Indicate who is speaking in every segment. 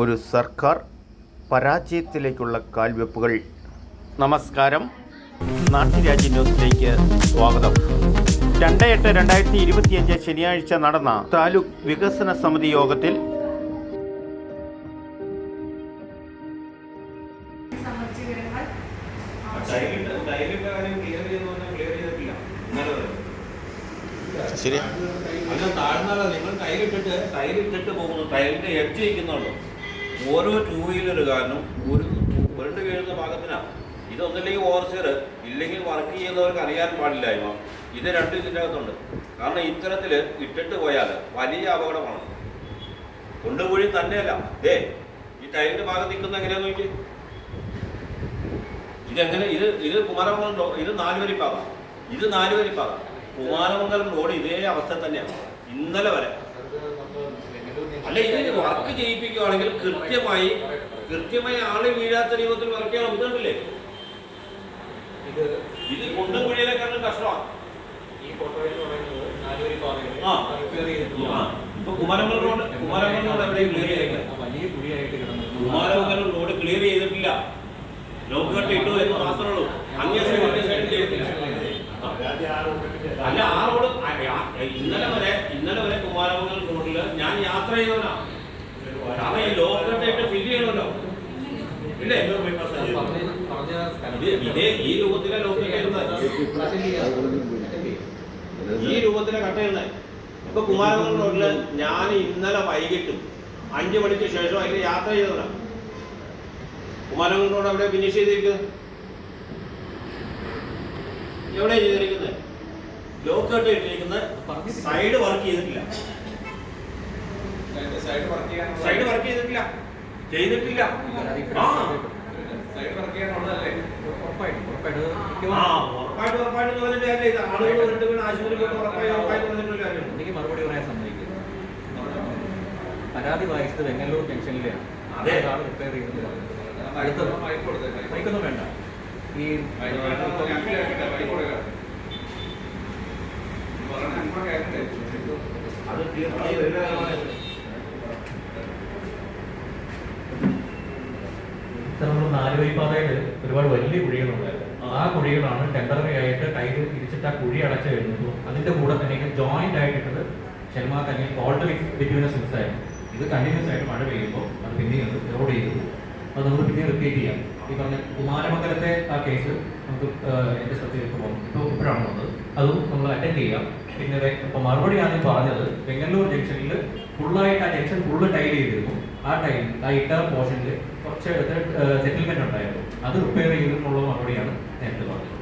Speaker 1: ഒരു സർക്കാർ പരാജയത്തിലേക്കുള്ള കാൽവെപ്പുകൾ. നമസ്കാരം. നാട്ടുരാജ്യ ന്യൂസിലേക്ക് സ്വാഗതം. രണ്ട് എട്ട് രണ്ടായിരത്തി ഇരുപത്തിയഞ്ച് ശനിയാഴ്ച നടന്ന താലൂക്ക് വികസന സമിതി യോഗത്തിൽ
Speaker 2: ശരി. താഴ്ന്നാല നിങ്ങൾ ടൈലിട്ടിട്ട് ടൈലിട്ടിട്ട് പോകുന്നു. ടൈലിന്റെ എഡ്ജ് വയ്ക്കുന്നുള്ളൂ ഓരോ ടൂ വീലറുകാരനും ഒരു പുരണ്ട് വീഴുന്ന ഭാഗത്തിനാ. ഇതൊന്നില്ലെങ്കിൽ ഓവർസിയർ ഇല്ലെങ്കിൽ വർക്ക് ചെയ്യുന്നവർക്ക് അറിയാൻ പാടില്ലായ്മ. ഇത് രണ്ടും ഇതിന്റെ അകത്തുണ്ട്. കാരണം ഇത്തരത്തിൽ ഇട്ടിട്ട് പോയാൽ വലിയ അപകടമാണ്. കൊണ്ടുപോയി തന്നെയല്ല. ഏ ഈ ടൈലിന്റെ ഭാഗത്ത് നിൽക്കുന്ന എങ്ങനെയാന്ന് നോക്കി ഇതെങ്ങനെ? ഇത് ഇത് കുമാരമംഗലം ഇത് നാലുവരിപ്പാത. ഇത് നാലുവരിപ്പാത. കുമാരമംഗലം റോഡ് ഇതേ അവസ്ഥ തന്നെയാണ്. ഇന്നലെ വരെ അല്ല ഇത് വർക്ക് ചെയ്യിപ്പിക്കുകയാണെങ്കിൽ കൃത്യമായി കൃത്യമായി ആൾ വീഴാത്ത രൂപത്തിൽ വർക്ക് ചെയ്യണം ബുദ്ധിമുട്ടില്ലേ ഇത് കുണ്ടും കുഴിയിലേക്കാളും കഷ്ടമാണ്. ഇപ്പൊ കുമാരമംഗലം റോഡ് റോഡ് എവിടെയും ക്ലിയർ
Speaker 3: വലിയ കുഴിയായിട്ട് കിടന്നു
Speaker 2: കുമാരമംഗലം റോഡ് ക്ലിയർ ചെയ്തിട്ടില്ല. ലോക്ക് കട്ട് ഇട്ടു എന്ന് മാത്രമേ ഉള്ളൂ. അങ്ങേ സൈഡ് ഇങ്ങേ സൈഡ് ചെയ്തിട്ടില്ല ആ. അല്ല ആ റോഡ് ഇന്നലെ വരെ ഇന്നലെ വരെ കുമാരമംഗലം റോഡിൽ ഞാൻ യാത്ര ചെയ്തവനാണ് കാരണം ഈ ഫില്ല് ചെയ്യണമല്ലോ. ഇല്ലേ? ഇത് ഈ രൂപത്തിലെ ഈ രൂപത്തിലെ കട്ടയുണ്ട് ഇപ്പൊ കുമാരമംഗലം റോഡിൽ ഞാൻ ഇന്നലെ വൈകിട്ടും അഞ്ചു മണിക്ക് ശേഷം അതിൽ യാത്ര ചെയ്തവനാണ് കുമാരമംഗലം റോഡ് അവിടെ ഫിനിഷ് ചെയ്തിരിക്കുന്നത് എവിടെ ചെയ്തിരിക്കുന്നത് ലോക്ക് കട്ട് ഇട്ടിരിക്കുന്നത് സൈഡ് വർക്ക് ചെയ്തിട്ടില്ല. സൈഡ് വർക്ക് ചെയ്തിട്ടില്ല. ചെയ്തിട്ടില്ല. ആ.
Speaker 3: ഉറപ്പായിട്ടും ഉറപ്പായിട്ടും.
Speaker 2: ആ ഉറപ്പായിട്ട് ഉറപ്പായിട്ട് പറഞ്ഞിട്ട് കാര്യമില്ല. ഇത് ആളുകൾ വന്നിട്ട് വീണ് ആശുപത്രി പോയിട്ട് ഉറപ്പായി ഉറപ്പായിട്ട് പറഞ്ഞിട്ടുള്ള
Speaker 3: എനിക്ക് മറുപടി പറയാൻ സമ്മതിക്കില്ല. പരാതി വായിച്ചത് വെങ്ങല്ലൂർ ജംഗ്ഷനിലെയാണ്.
Speaker 2: അതെ.
Speaker 3: അതാണ് റിപ്പയർ ബൈക്കൊന്നും വേണ്ട. ഈ
Speaker 2: അത് തീർച്ചയായും
Speaker 3: നമ്മൾ നാല് പാതയിൽ ഒരുപാട് വലിയ കുഴികളുണ്ടായിരുന്നു. ആ. കുഴികളാണ് ടെമ്പററി ആയിട്ട് ടൈൽ തിരിച്ചിട്ട് ആ കുഴി അടച്ചു കഴിഞ്ഞപ്പോൾ അതിന്റെ കൂടെ തന്നെ ജോയിന്റ് ആയിട്ടിട്ടത് ശനിമാ തന്നെ ഓൾട്ട് ബിറ്റ്വീൻ സിംസ് ആയിരുന്നു. ഇത് കണ്ടിന്യൂസ് ആയിട്ട് മഴ പെയ്യുമ്പോൾ അത് പിന്നെയും റോഡ് ചെയ്തു. അത് നമുക്ക് പിന്നെ റിപ്പീറ്റ് ചെയ്യാം. ഈ പറഞ്ഞ കുമാരമംഗലത്തെ ആ കേസ് നമുക്ക് എന്റെ ശ്രദ്ധയിലേക്ക് ഇപ്പോൾ ഇപ്പോൾ ഇപ്പോഴാണ് വന്നത്. അതും നമ്മൾ അറ്റൻഡ് ചെയ്യാം. പിന്നെ ഇപ്പൊ മറുപടിയാണ് ഈ പറഞ്ഞത്. വെങ്ങല്ലൂർ ജംഗ്ഷനിൽ ഫുള്ളായിട്ട് ആ ജംഗ്ഷൻ ഫുള്ള് ടൈൽ ചെയ്തിരുന്നു. ആ ടൈൽ ആ ഇട്ട പോർഷനിൽ കുറച്ച് സെറ്റിൽമെന്റ് ഉണ്ടായിരുന്നു. അത് റിപ്പയർ ചെയ്തെന്നുള്ള മറുപടിയാണ് നേരത്തെ പറഞ്ഞത്.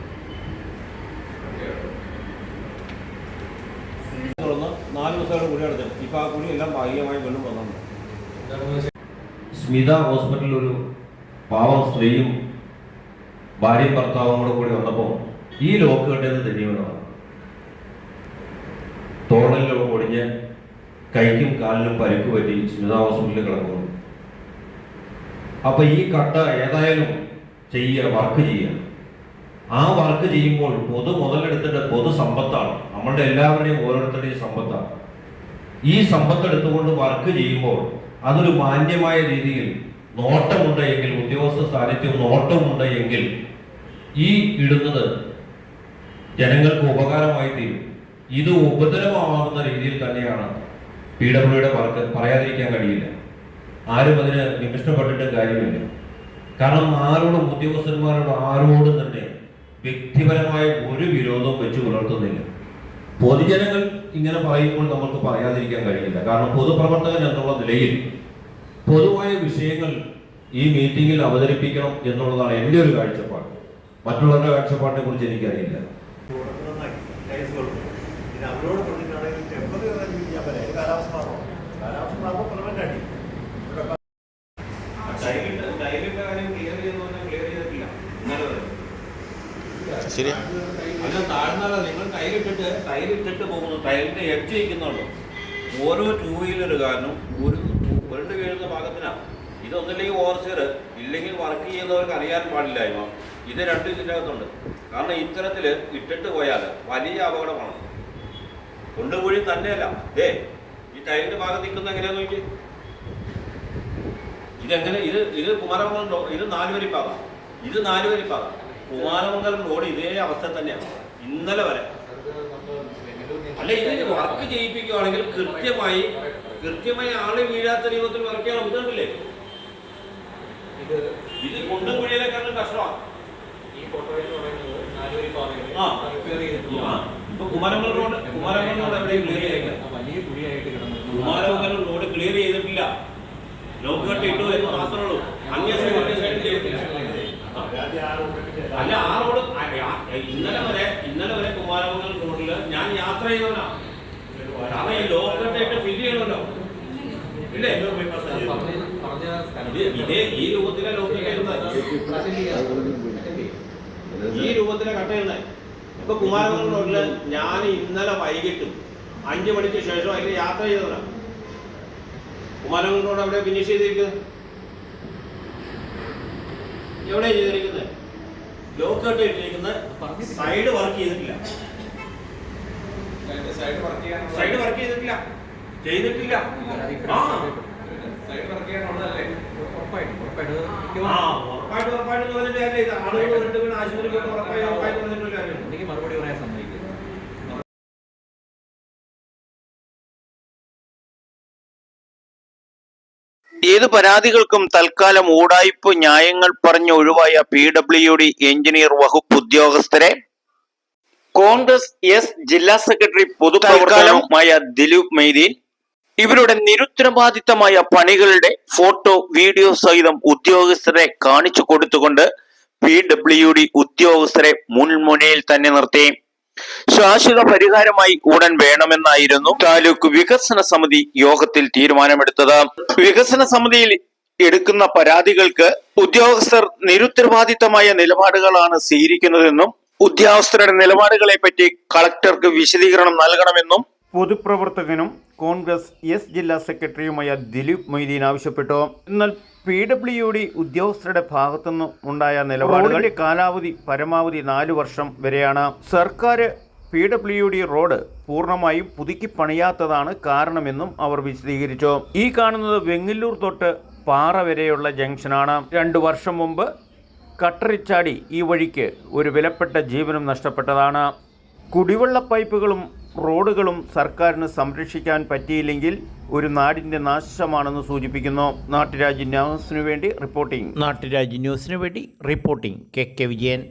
Speaker 2: നാല് ദിവസമായിട്ട് കൂടി അടച്ചു ഇപ്പൊ ആ കുഴി എല്ലാം ഭാഗികമായി വെള്ളം വന്നു
Speaker 4: സ്മിത ഹോസ്പിറ്റലിൽ ഒരു പാവം സ്ത്രീയും ഭാര്യയും ഭർത്താവും കൂടെ കൂടി വന്നപ്പോൾ ഈ ലോക്ക് കണ്ടത് തെന്നിയവനാണ് തോളിലും ഒടിഞ്ഞ് കൈക്കും കാലിനും പരിക്ക് പറ്റി സ്മിത ഹോസ്പിറ്റലിൽ കിടക്കുന്നു. അപ്പൊ ഈ കട്ട ഏതായാലും ചെയ്യുക വർക്ക് ചെയ്യുക. ആ വർക്ക് ചെയ്യുമ്പോൾ പൊതു മുതലെടുത്തിട്ട് പൊതു സമ്പത്താണ്. നമ്മളുടെ എല്ലാവരുടെയും ഓരോരുത്തരുടെയും സമ്പത്താണ്. ഈ സമ്പത്തെടുത്തുകൊണ്ട് വർക്ക് ചെയ്യുമ്പോൾ അതൊരു മാന്യമായ രീതിയിൽ നോട്ടമുണ്ട് എങ്കിൽ ഉദ്യോഗസ്ഥ സാന്നിധ്യം നോട്ടമുണ്ട് എങ്കിൽ ഈ ഇടുന്നത് ജനങ്ങൾക്ക് ഉപകാരമായി തീരും. ഇത് ഉപദ്രവമാകുന്ന രീതിയിൽ തന്നെയാണ് പി ഡബ്ല്യുയുടെ വർക്ക് പറയാതിരിക്കാൻ കഴിയില്ല. ആരും അതിന് നിമിഷ്ടപ്പെട്ടിട്ട് കാര്യമില്ല. കാരണം ആരോടും ഉദ്യോഗസ്ഥന്മാരോട് ആരോടും തന്നെ വ്യക്തിപരമായ ഒരു വിരോധവും വെച്ച് പുലർത്തുന്നില്ല. പൊതുജനങ്ങൾ ഇങ്ങനെ പറയുമ്പോൾ നമുക്ക് പറയാതിരിക്കാൻ കഴിയില്ല. കാരണം പൊതുപ്രവർത്തകൻ എന്നുള്ള നിലയിൽ പൊതുവായ വിഷയങ്ങൾ ഈ മീറ്റിംഗിൽ അവതരിപ്പിക്കണം എന്നുള്ളതാണ് എന്റെ ഒരു കാഴ്ചപ്പാട്. മറ്റുള്ളവരുടെ കാഴ്ചപ്പാടിനെ കുറിച്ച് എനിക്കറിയില്ല.
Speaker 5: ശരി. അവരോട് പറഞ്ഞിട്ടാണെങ്കിൽ കാലാവസ്ഥ കാലാവസ്ഥ പെർമനന്റ്
Speaker 2: വരെ അല്ല താഴ്ന്നാല നിങ്ങൾ ടൈലിട്ടിട്ട് ടൈലിട്ടിട്ട് പോകുന്നു. ടൈലിന്റെ എഡ്ജ് വയ്ക്കുന്നുള്ളൂ. ഓരോ ടൂ വീലറുകാരനും ഒരു പുരണ്ട് വീഴുന്ന ഭാഗത്തിനാണ് ഇതൊന്നില്ലെങ്കിൽ ഓവർസിയർ ഇല്ലെങ്കിൽ വർക്ക് ചെയ്യുന്നവർക്ക് അറിയാൻ പാടില്ലായ്മ ഇത് രണ്ടും ഇതിന്റെ അകത്തുണ്ട്. കാരണം ഇത്തരത്തിൽ ഇട്ടിട്ട് പോയാൽ വലിയ അപകടമാണ്. കൊണ്ടുപോയി തന്നെയല്ല. ദേ ഈ ടയറിന്റെ ഭാഗത്ത് നിൽക്കുന്ന എങ്ങനെയാന്ന് നോക്കി ഇതെങ്ങനെ? ഇത് ഇത് കുമാരമംഗലം ഇത് നാലുവരി പാത ഇത് നാലുവരി പാത കുമാരമംഗലം റോഡ് ഇതേ അവസ്ഥ തന്നെയാണ്. ഇന്നലെ വരെ അല്ല ഇത് വർക്ക് ചെയ്യിപ്പിക്കുകയാണെങ്കിൽ കൃത്യമായി കൃത്യമായി ആൾ വീഴാത്ത രൂപത്തിൽ വർക്ക് ചെയ്യാൻ ബുദ്ധിമുട്ടില്ലേ
Speaker 3: ഇത്
Speaker 2: ഇത് കുഴിയിലെ കാരണം കഷ്ടമാണ്
Speaker 3: ഈ ഫോട്ടോയിൽ പറയുന്നത്.
Speaker 2: ഇപ്പൊ റോഡ് കുമാരമംഗൽ റോഡ് എവിടെയും ക്ലിയർ ചെയ്തില്ല
Speaker 3: വലിയ കുഴിയായിട്ട് കിടന്നു
Speaker 2: കുമാരമംഗലം റോഡ് ക്ലിയർ ചെയ്തിട്ടില്ല. ലോക്ക് കട്ട് ഇട്ടു എന്ന് മാത്രമേ ഉള്ളൂ. അങ്ങേ സൈഡ് ഇങ്ങേ സൈഡ് ചെയ്തിട്ടില്ല അല്ല ആ റോഡ് ഇന്നലെ വരെ ഇന്നലെ വരെ കുമാരമംഗലം റോഡിൽ ഞാൻ യാത്ര ചെയ്തവനാ. കാരണം ഈ ലോക്ക് കട്ട് ഇട്ട് ഫില്ല് ചെയ്യണമല്ലോ. ഇല്ലേ? ഇതേ ഈ രൂപത്തിലെ ലോക്ക് ചെയ്യുന്നത് ഈ രൂപത്തിലെ കട്ടയുന്നത് ഇപ്പൊ കുമാരമംഗൽ റോഡിൽ ഞാൻ ഇന്നലെ വൈകിട്ടും അഞ്ചു മണിക്ക് ശേഷം അതിൽ യാത്ര ചെയ്തവനാ. കുമാരമംഗലം റോഡ് അവിടെ ഫിനിഷ് ചെയ്തിരിക്കുന്നത് എവിടെ ചെയ്തിരിക്കുന്നത് ലോക്ക് കട്ട് ഇട്ടിരിക്കുന്നത് സൈഡ് വർക്ക് ചെയ്തിട്ടില്ല.
Speaker 3: സൈഡ് വർക്ക് ചെയ്യാനുള്ള
Speaker 2: സൈഡ് വർക്ക് ചെയ്തിട്ടില്ല. ചെയ്തിട്ടില്ല. ആ.
Speaker 3: സൈഡ് വർക്ക് ചെയ്യാനുള്ളതല്ലേ ഉറപ്പായിട്ടും ഉറപ്പായിട്ടും.
Speaker 2: ആ ഉറപ്പായിട്ട് ഉറപ്പായിട്ട് പറഞ്ഞിട്ട് കാര്യമില്ല ആളുകൾ രണ്ട് വീണ് ആശുപത്രിയിൽ പോയിട്ട് ഉറപ്പായി ഉറപ്പായിട്ട് പറഞ്ഞിട്ട് കാര്യം
Speaker 3: എനിക്ക് മറുപടി പറയാൻ
Speaker 1: ഏത് പരാതികൾക്കും തൽക്കാലം ഊടായ്പ ന്യായങ്ങൾ പറഞ്ഞ് ഒഴിവായ പി ഡബ്ല്യു ഡി എഞ്ചിനീയർ വകുപ്പ് ഉദ്യോഗസ്ഥരെ കോൺഗ്രസ് എസ് ജില്ലാ സെക്രട്ടറി പൊതുപ്രവർത്തകനുമായ ദിലീപ് മൈദീൻ ഇവരുടെ നിരുത്തരവാദിത്തമായ പണികളുടെ ഫോട്ടോ വീഡിയോ സഹിതം ഉദ്യോഗസ്ഥരെ കാണിച്ചു കൊടുത്തുകൊണ്ട് പി ഡബ്ല്യു ഡി ഉദ്യോഗസ്ഥരെ മുൻമുനയിൽ തന്നെ നിർത്തി. ശാശ്വത പരിഹാരമായി ഉടൻ വേണമെന്നായിരുന്നു താലൂക്ക് വികസന സമിതി യോഗത്തിൽ തീരുമാനമെടുത്തത്. വികസന സമിതിയിൽ എടുക്കുന്ന പരാതികൾക്ക് ഉദ്യോഗസ്ഥർ നിരുത്തരവാദിത്തമായ നിലപാടുകളാണ് സ്വീകരിക്കുന്നതെന്നും ഉദ്യോഗസ്ഥരുടെ നിലപാടുകളെ പറ്റി കളക്ടർക്ക് വിശദീകരണം നൽകണമെന്നും പൊതുപ്രവർത്തകനും കോൺഗ്രസ് എസ് ജില്ലാ സെക്രട്ടറിയുമായ ദിലീപ് മൊയ്തീൻ ആവശ്യപ്പെട്ടു. എന്നാൽ പി ഡബ്ല്യു ഡി ഉദ്യോഗസ്ഥരുടെ ഭാഗത്തുനിന്ന് ഉണ്ടായ നിലപാടുകളുടെ കാലാവധി പരമാവധി നാലു വർഷം വരെയാണ്. സർക്കാർ പി ഡബ്ല്യു ഡി റോഡ് പൂർണമായും പുതുക്കി പണിയാത്തതാണ് കാരണമെന്നും അവർ വിശദീകരിച്ചു. ഈ കാണുന്നത് വെങ്ങല്ലൂർ തൊട്ട് പാറ വരെയുള്ള ജംഗ്ഷനാണ്. രണ്ടു വർഷം മുമ്പ് കട്ടറിച്ചാടി ഈ വഴിക്ക് ഒരു വിലപ്പെട്ട ജീവനും നഷ്ടപ്പെട്ടതാണ്. കുടിവെള്ള പൈപ്പുകളും റോഡുകളും സർക്കാരിന് സംരക്ഷിക്കാൻ പറ്റിയില്ലെങ്കിൽ ഒരു നാടിന്റെ നാശമാണെന്ന് സൂചിപ്പിക്കുന്നു. നാട്ടുരാജ്യ ന്യൂസിനു വേണ്ടി റിപ്പോർട്ടിംഗ് നാട്ടുരാജ്യ ന്യൂസിനു വേണ്ടി റിപ്പോർട്ടിംഗ് കെ കെ വിജയൻ.